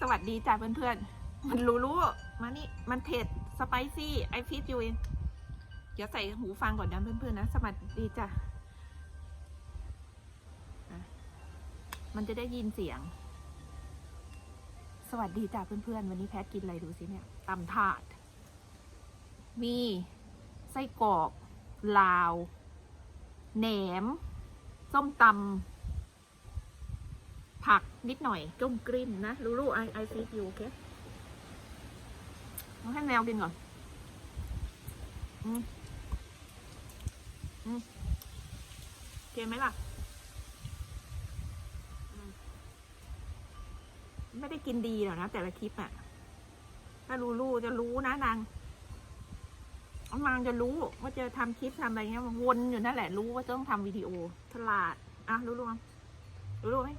สวัสดีจ้าเพื่อนๆ มันรู้รู้มานี่ มันเผ็ด สไปซี่ ไอฟิตยูเองเดี๋ยวใส่หูฟังก่อนนะเพื่อนๆนะ สวัสดีจ้ะมันจะได้ยินเสียง สวัสดีจ้าเพื่อนๆ วันนี้แพทกินอะไรดูสิเนี่ยตำถาด มีไส้กรอก ลาว แหนม ส้มตำ ผักนิดหน่อยจุ้มกริ้มนะรู้รู้ไอไอฟีดอยู่โอเคเอาให้แมวกินก่อนอืมอืมโอเคไหมล่ะ ไม่ได้กินดีหรอกนะ แต่ละคลิปอะถ้ารู้รู้จะรู้นะนางนางจะรู้ว่าจะทำคลิปทำอะไรเงี้ยมวนอยู่นั่นแหละรู้ว่าต้องทำวิดีโอ ฉลาด อะ รู้รู้มั้ยรู้รู้ไหม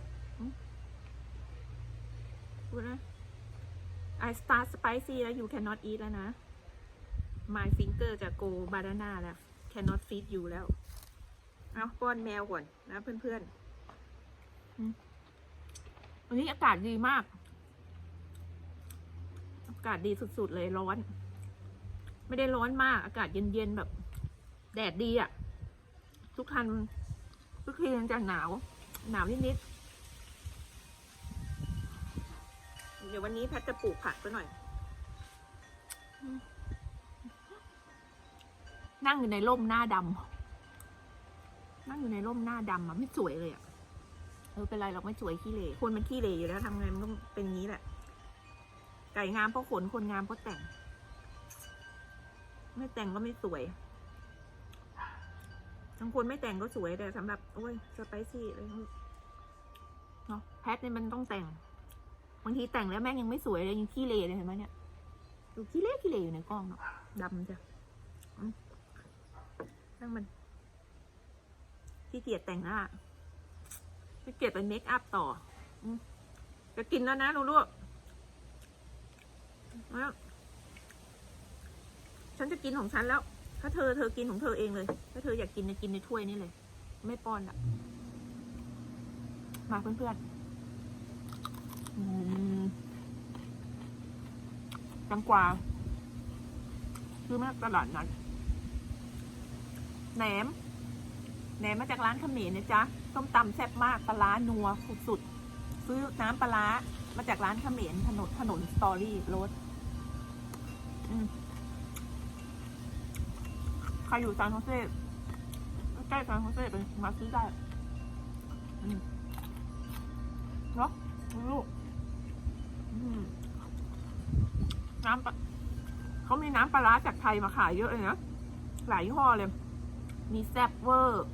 ดนะ I start spicy แล้ว you cannot eat แล้วนะ my finger จะ go banana แล้ว cannot feed you แล้ว เอาป้อนแมวก่อนนะเพื่อนๆวันนี้อากาศดีมาก อากาศดีสุดๆเลยร้อน ไม่ได้ร้อนมาก อากาศเย็นๆแบบ แดดดีอะ่ะ ทุกทันทุกทีมันจะหนาว หนาวนิดๆ เดี๋ยววันนี้แพทจะปลูกผักซะหน่อย นั่งอยู่ในร่มหน้าดำนั่งอยู่ในร่มหน้าดำอะไม่สวยเลยอะเออเป็นไรเราไม่สวยขี้เหร่คนมันขี้เหร่อยู่แล้วทำไงมันก็เป็นงี้แหละ ไก่งามเพราะขนคนงามเพราะแต่ง ไม่แต่งก็ไม่สวยบางคนไม่แต่งก็สวยแต่สำหรับโอ้ยสไปซี่อะไรเนาะแพทเนี่ยมันต้องแต่ง บางทีแต่งแล้วแม่งยังไม่สวยเลยยังขี้เหร่เลยเห็นไหมเนี่ยดูขี้เหร่ขี้เหร่อยู่ในกล้องเนาะดำจ้ะอืมนั่งมันขี้เกียจแต่งหน้าขี้เกียจไปเมคอัพต่อจะกินแล้วนะลูกๆแล้วฉันจะกินของฉันแล้ว ถ้าเธอเธอกินของเธอเองเลย ถ้าเธออยากกินจะกินในถ้วยนี่เลย ไม่ป้อนละมาเพื่อนๆ จังกว่าคือมากตลาดนัดแหนมแหนมมาจากร้านขมรนนะจ๊ะส้มตำแซ่บมากปลาร้านัวสุดๆซื้อน้ำปลามาจากร้านขมรถนนถนนสตอรี่รถใครอยู่ซานโฮเซ่ใกล้ซานโฮเซ่ไปมาซื้อได้อืมเนาะลูก น้ำปลาเขามีน้ำปลาร้าจากไทยมาขายเยอะเลยนะ หลายยี่ห้อเลย มีแซบเวอร์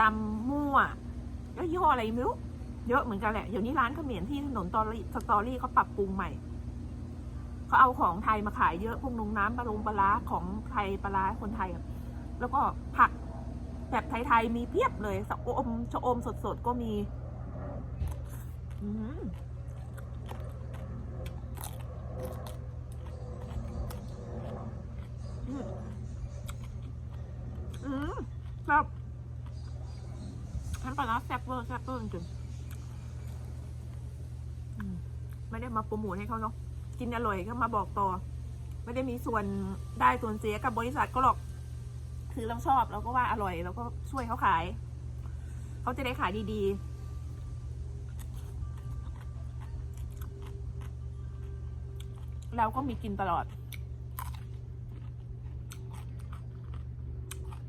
ตำมั่ว แล้วยี่ห้ออะไรไม่รู้ เยอะเหมือนกันแหละ เดี๋ยวนี้ร้านเขมิ้นที่ถนนตอรี่สตอรี่เขาปรับปรุงใหม่ เขาเอาของไทยมาขายเยอะ พวกนุงน้ำปลาลงปลาร้าของไทยปลาร้าคนไทย แล้วก็ผักแบบไทยๆมีเพียบเลยสะอมชะอมสดๆก็มี อืม อืมอืม แบบน้ำปลาร้าแซ่บเวอร์แซ่บเวอร์จริงๆไม่ได้มาโปรโมทให้เขาเนาะกินอร่อยก็มาบอกต่อ ไม่ได้มีส่วนได้ส่วนเสียกับบริษัทก็หรอก คือเราชอบเราก็ว่าอร่อยเราก็ช่วยเขาขาย เขาจะได้ขายดีๆ เราก็มีกินตลอด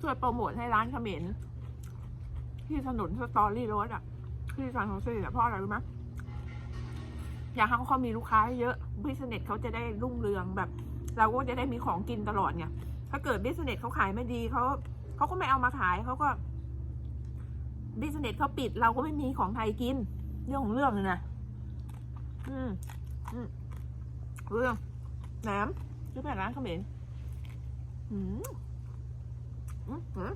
ช่วยโปรโมทให้ร้านเขมรที่ถนนสตอรี่รดอะ ที่ซานโฮเซ่เพราะอะไรรู้ไหมอยากให้เขามีลูกค้าเยอะบิสเนสเขาจะได้รุ่งเรืองแบบ เราก็จะได้มีของกินตลอดไงถ้าเกิดบิสเนสเขาขายไม่ดีเขาเขาก็ไม่เอามาขายเขาก็บิสเนสเขาปิด เราก็ไม่มีของไทยกิน เรื่องของเรื่องเลยนะอืมอืมเรื่องแหนมซื้อไปร้านเขมรอืม มอืม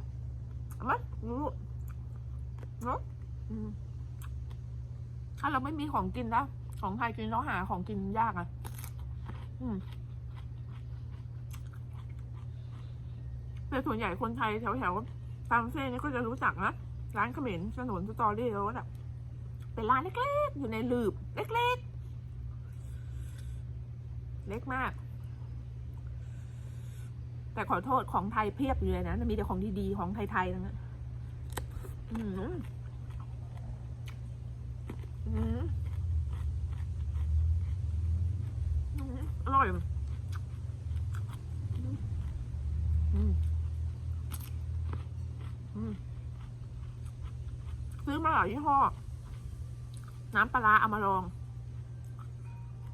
เอามาดูเนาะถ้าเราไม่มีของกินแล้วของไทยกินเราหาของกินยากอะ อืมแต่ส่วนใหญ่คนไทยแถวๆตามเส้นนี่ก็จะรู้จักนะร้านเขมรถนนสตอรี่โรสอะเป็นร้านเล็กๆ อยู่ในหลืบ เล็กๆ เล็กมาก แต่ขอโทษของไทยเพียบอยู่เลยนะมีแต่ของดีๆของไทยๆทั้งนั้นอืมอืมอร่อยอืมอืมซื้อมาหลายยี่ห้อ น้ำปลาร้าเอามาลอง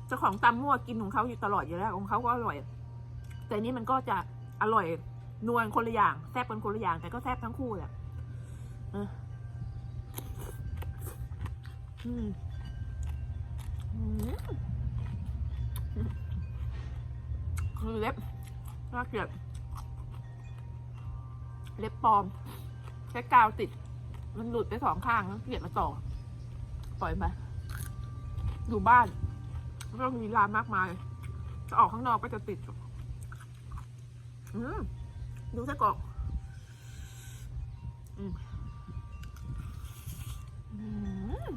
เจ้าของตำมั่วกินของเขาอยู่ตลอดอยู่แล้ว ของเขาก็อร่อย แต่นี่มันก็จะ อร่อย นวลคนละอย่างแซ่บเป็นคนละอย่าง แต่ก็แซ่บทั้งคู่แหละอออืมอืมคือเล็บน่าเกลียดเล็บปลอมใช้กาวติด มันหลุดไปสองข้างเกลียดมาต่อ ปล่อยไปอยู่บ้านไม่ต้องมีรามมากมาย จะออกข้างนอกก็จะติดอืม ดูไส้กรอกอืมอืม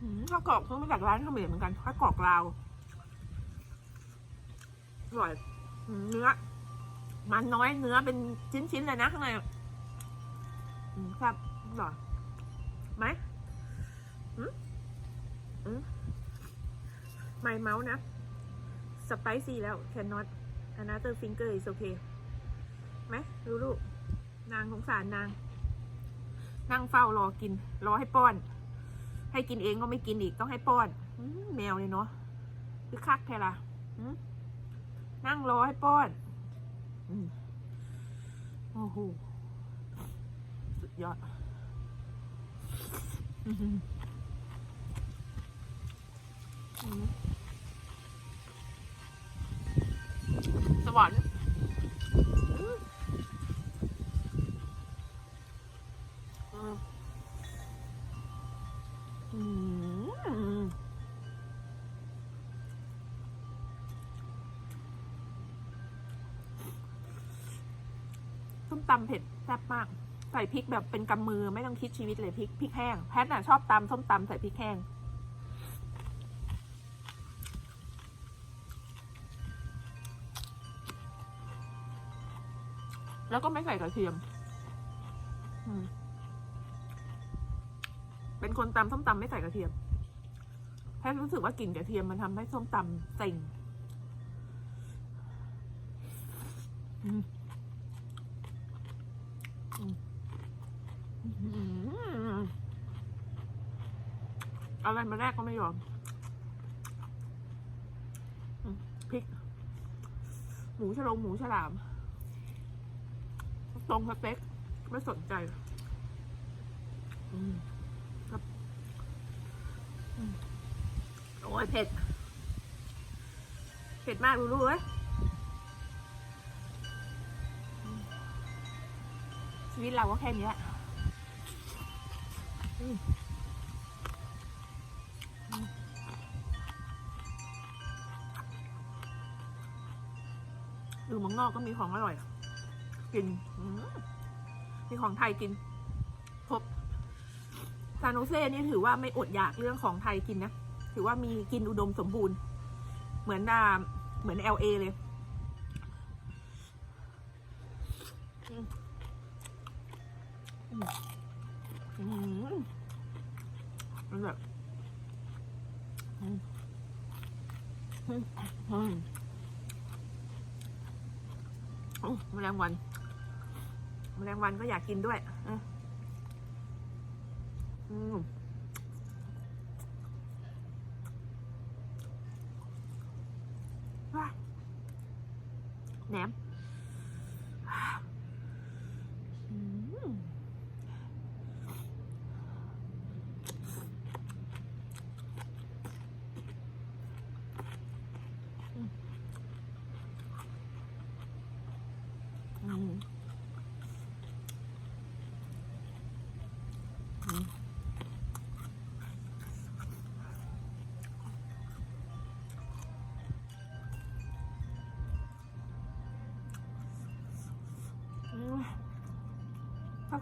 อืมข้าวกรอกซื้อมาจากร้านเขมรเหมือนกันข้าวกรอกลาวอร่อย เนื้อ มันน้อยเนื้อเป็นชิ้นๆเลยนะข้างในอืมครับอร่อยไหมอืมอืมไม่เมาส์นะ สไปซี่แล้ว cannot another finger is okay ไหมรู้ลูก นางสงสารนาง นั่งเฝ้ารอกิน รอให้ป้อน ให้กินเองก็ไม่กินอีกต้องให้ป้อนอแมวเลยเนาะคือคักแท้ละนั่งรอให้ป้อนอโอ้โหสุดยอดสวรรค์ มตำเผ็ดแซ่บมาก ใส่พริกแบบเป็นกำมือไม่ต้องคิดชีวิตเลยพริกพริกแห้งแพทน่ะชอบตำส้มตำใส่พริกแห้งแล้วก็ไม่ใส่กระเทียมอืมเป็นคนตำส้มตำไม่ใส่กระเทียมแพทรู้สึกว่ากลิ่นกระเทียมมันทำให้ส้มตำเซ็งอืมอืม อะไรมาแรกก็ไม่ยอมพริก หมูฉลงหมูฉลาม ตรงสเต็กไม่สนใจอืมครับโอ้ยเผ็ด เผ็ดมากรู้รู้เว้ยชีวิตเราก็แค่นี้แหละ อืมอืมอยู่เมืองนอกก็มีของอร่อย กินมมีของไทยกิน ครบซานโนเซ่นี่ถือว่าไม่อดอยากเรื่องของไทยกินนะ ถือว่ามีกินอุดมสมบูรณ์ เหมือนดาเหมือนเอลเอเลยอืมอืมอืมมันแบบอืม อืมโอ้แมลงวันแมลงวันก็อยากกินด้วยอืม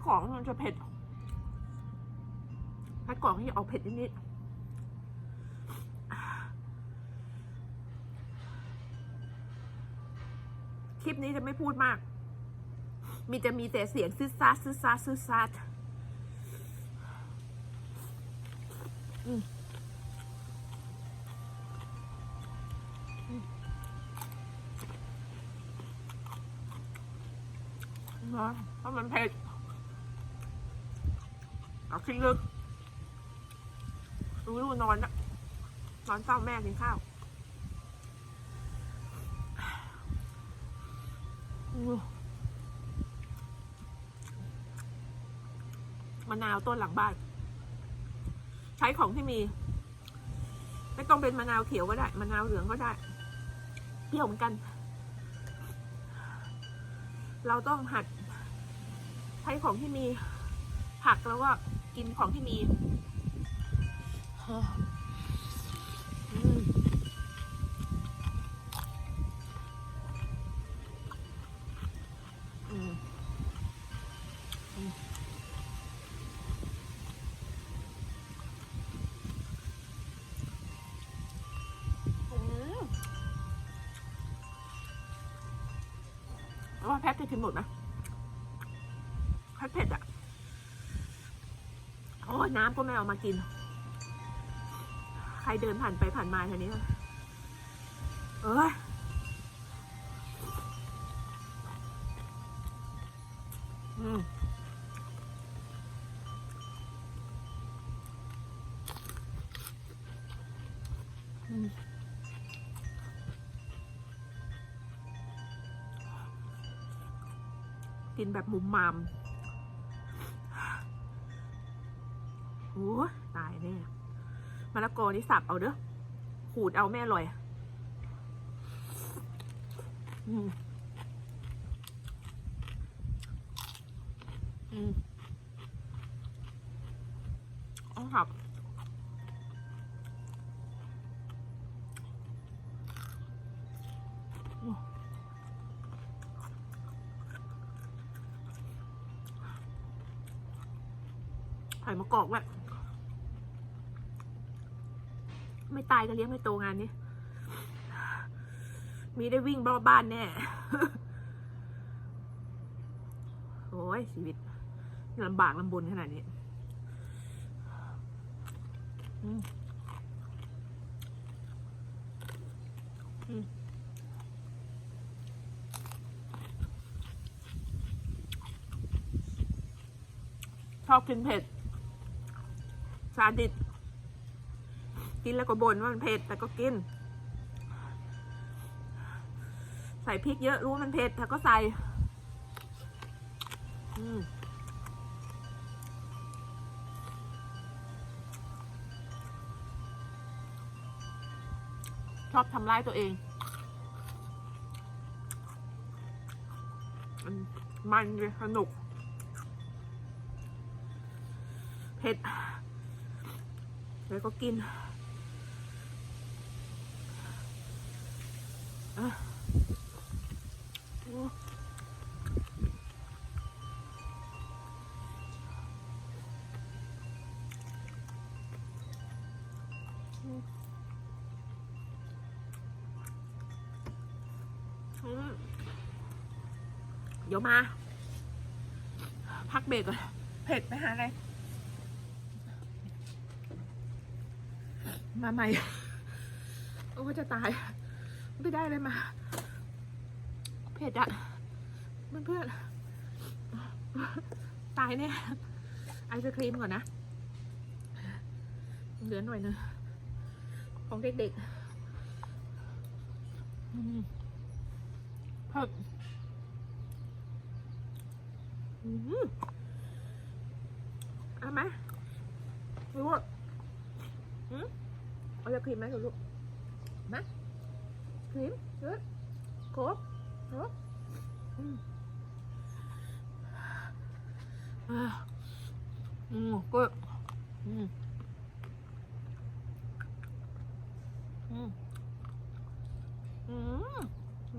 กรอกมันจะเผ็ดถ้ากรอกนี่ออกเผ็ดนิดๆคลิปนี้จะไม่พูดมาก มีจะมีแต่เสียงซึดซัดซึดซัดซึดซัดอืมอืมร้อนเพราะมันเผ็ด เอาขึ้นลึกรู้รู้นอนอะนอนเฝ้าแม่กินข้าวมะนาวต้นหลังบ้าน ใช้ของที่มี ไม่ต้องเป็นมะนาวเขียวก็ได้ มะนาวเหลืองก็ได้เปรี้ยวเหมือนกัน เราต้องหัด ใช้ของที่มีผักแล้วก็ กินของที่มีำก็ไม่เอามากิน ใครเดินผ่านไปผ่านมาแถวนี้เอ้ยอืมอืมกินแบบมุมมาม กอนี่สับเอาเด้อขูดเอาแม่อร่อย อืม อืมเอครับไผ่มะกอกแหละไม่ ตายก็เลี้ยงไม่โตงานนี้ มีได้วิ่งรอบบ้านแน่ โอ้ยชีวิตลำบากลำบนขนาดนี้อืมอืมชอบกินเผ็ด ซาดิส กินแล้วก็บ่นว่ามันเผ็ดแต่ก็กิน ใส่พริกเยอะรู้ว่ามันเผ็ดแต่ก็ใส่ อืมชอบทำร้ายตัวเอง มันมันเลยสนุก เผ็ด แล้วก็กินอะโอ้อืมอืม เดี๋ยวมา พักเบรกก่อน เผ็ดไปหาอะไร มาใหม่ โอ้จะตาย ไม่ได้เลยมา เผ็ดอะเพื่อนเพื่อนๆตายเนี่ยไอศครีมก่อนนะ เหลือหน่อยนึงของเด็กๆเผ็ดอืมเอาไหมรู้ว่าอืมเอาจะครีมไหมลูกมา ครีมเยอะโค้กเนาะอืมอ่าอืมก็อืมอืมอืม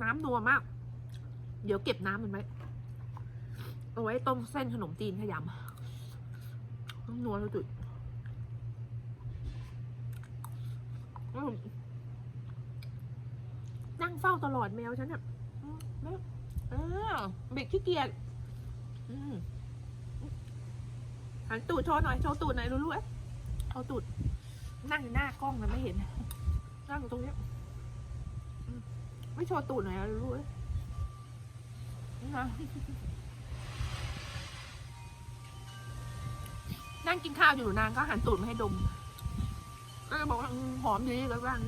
น้ำนัวมาก เดี๋ยวเก็บน้ำมันไว้เอาไว้ต้มเส้นขนมจีนขยำต้องนัวสุดอืม เฝ้าตลอดแมวฉันอะเออเด็กขี้เกียจหันตูดโชว์หน่อยโชว์ตูดหน่อยรู้ๆเอ้ยเอาตูด นั่งอยู่หน้ากล้องนะไม่เห็น นั่งอยู่ตรงนี้ไม่โชว์ตูดหน่อยรู้ๆเอ้ยนะนั่งกินข้าวอยู่นางก็หันตูดมาให้ดมก็เลยบอกว่าหอมดีเลยบ้าง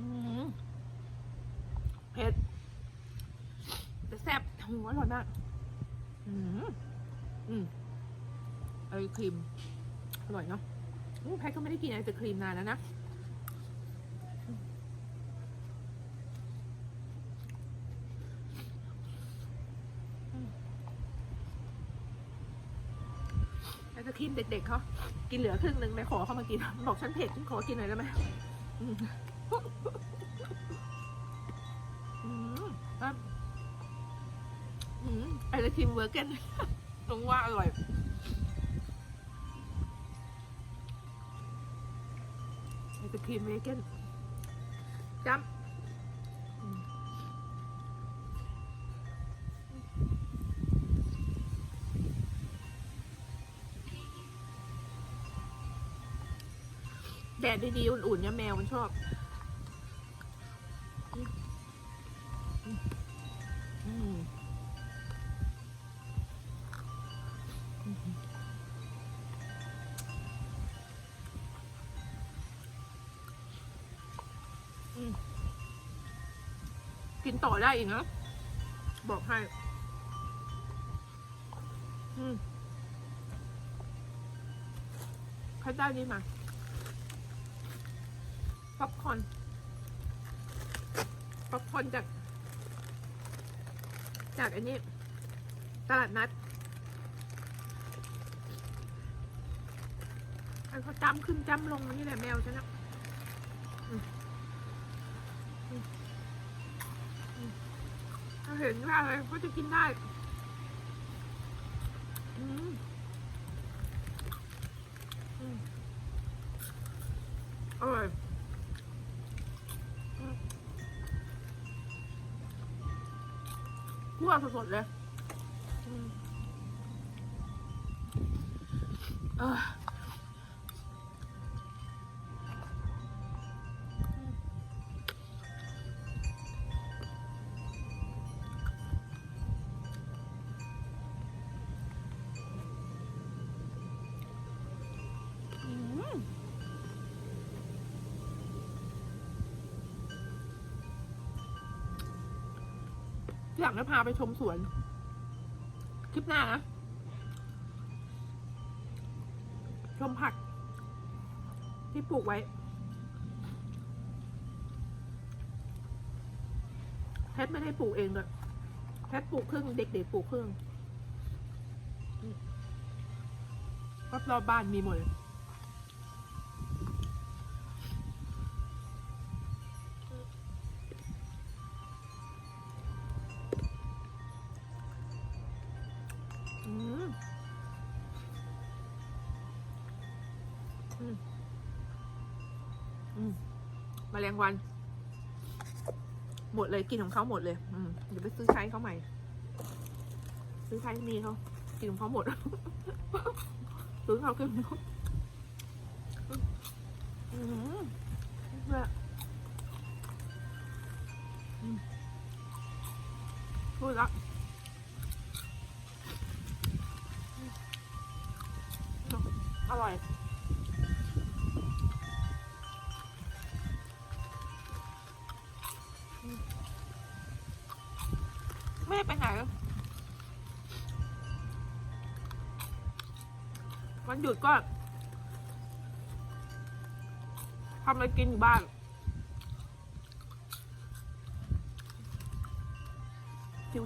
อืมเผ็ดแต่แซ่บหัวอร่อยมากอืมอืมไอ ครีม อร่อยเนาะแพทก็ไม่ได้กินไอศครีมนานแล้วนะไอศครีมเด็กๆเขากินเหลือครึ่งหนึ่งไปขอเขามากิน บอกฉันเผ็ดฉันขอกินหน่อยได้ไหมอืมอืมอะอืมไอศครีมเวอร์เกนตรงว่าอร่อย ครีมเวอร์เกนจ้ำแดดดีๆ อุ่นๆเนี่ยแมวมันชอบ ต่อได้อีกนะ บอกให้ อืมใครได้นี่มาป๊อปคอนป๊อปคอนจาก จากอันนี้ ตลาดนัดไอ้เขาจ้ำขึ้นจ้ำลงนี่แหละแมวฉันนะอืมอืมอืมถ้า เห็นว่าอะไรก็จะกินได้อืมอร่อยคั่วสดๆเลย อยากจะพาไปชมสวน คลิปหน้านะ ชมผัก ที่ปลูกไว้เพชรไม่ได้ปลูกเองเลยเพชรปลูกครึ่งเด็กๆปลูกครึ่งอืมรอบๆบ้านมีหมดเลย อืมอืมอืมแมลงวัน หมดเลยกินของเขาหมดเลย อืมเดี๋ยวไปซื้อใช้เขาใหม่ ซื้อใช้มีเขากินของเขาหมด ซื้อเขากินอืม ไม่ได้ไปไหน วันหยุดก็ทำอะไรกินอยู่บ้าน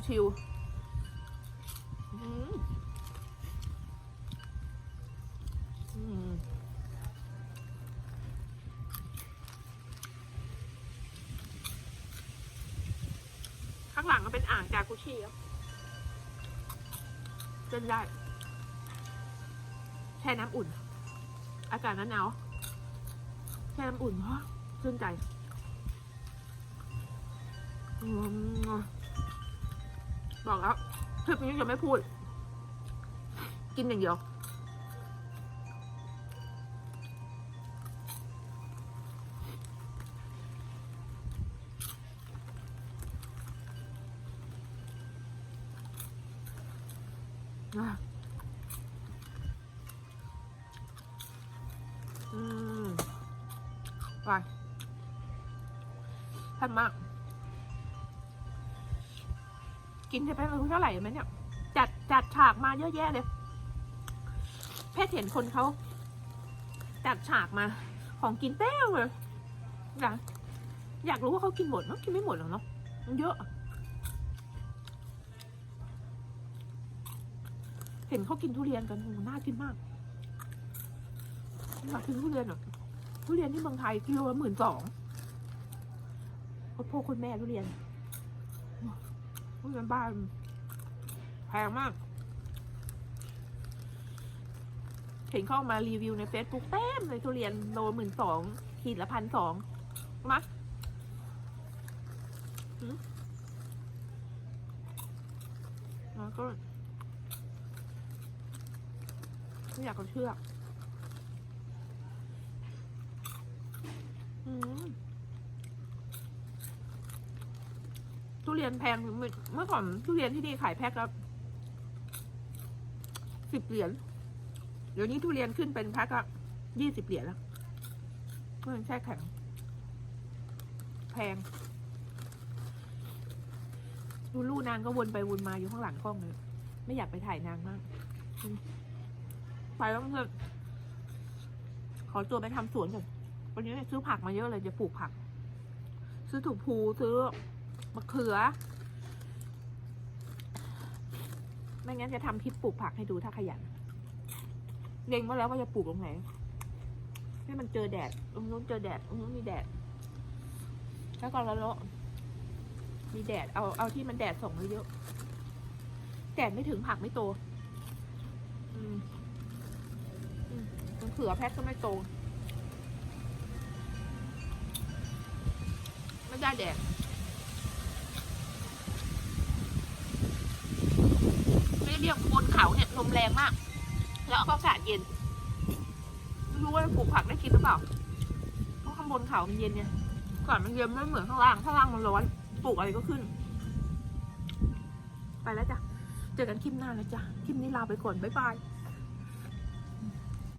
ชิวๆ เล่นได้ แช่น้ำอุ่น อากาศนั้นาวแช่น้ำอุ่นเพราะชื่นใจบอกแล้วคลิปนี้จะไม่พูด กินอย่างเดียว กินจะไปไม่รู้เท่าไหร่ไหมเนี่ย จัดจัดฉากมาเยอะแยะเลย เพชรเห็นคนเขาจัดฉากมา ของกินเต้วเลยอยากอยากรู้ว่าเขากินหมดเนาะกินไม่หมดหรอกเนาะมันเยอะ เห็นเขากินทุเรียนกันโอ้หน่ากินมากอยากกินทุเรียนอะทุเรียนที่เมืองไทยกิโลละหมื่นสองพวกคุณแม่ทุเรียน ทุเรียนบ้านแพงมาก เห็นเข้ามารีวิวในเฟซบุ๊กเต็มเลยทุเรียนโลหมื่นสองขีดละพันสองมาแล้วก็ไม่อยากเอาเชือกอืม ทุเรียนแพงเมื่อเมื่อก่อนทุเรียนที่นี่ขายแพ็คละสิบเหรียญเดี๋ยวนี้ทุเรียนขึ้นเป็นแพ็คละยี่สิบเหรียญแล้วเมื่อแช่แข็ง แพงดูลู่นางก็วนไปวนมาอยู่ข้างหลังกล้องเลยไม่อยากไปถ่ายนางมากไปแล้วเพื่อนขอตัวไปทำสวนก่อนวันนี้ซื้อผักมาเยอะเลยจะปลูกผัก ซื้อถูกพูซื้อ มะเขือ ไม่งั้นจะทำคลิปปลูกผักให้ดูถ้าขยันเล็งมาแล้วว่าจะปลูกตรงไหน ให้มันเจอแดด ตรงนู้นเจอแดด ตรงนู้นมีแดด แล้วก็ละเลาะมีแดด เอา เอาที่มันแดดส่องเยอะแดดไม่ถึงผักไม่โต อืมมะเขือแพ็คก็ไม่โต ไม่ได้แดดไม่ เรียบนเขาเนี่ยลมแรงมาก แล้วก็อากาศเย็นไม่รู้ว่าปลูกผักได้กินหรือเปล่าเพราะข้างบนเขามันเย็นเนี่ยก่อนมันเย็นไม่เหมือนข้างล่างข้างล่างมันร้อนปลูกอะไรก็ขึ้น ไปแล้วจ้ะเจอกันคลิปหน้าแล้วจ้ะคลิปนี้ลาไปก่อนบ๊ายบาย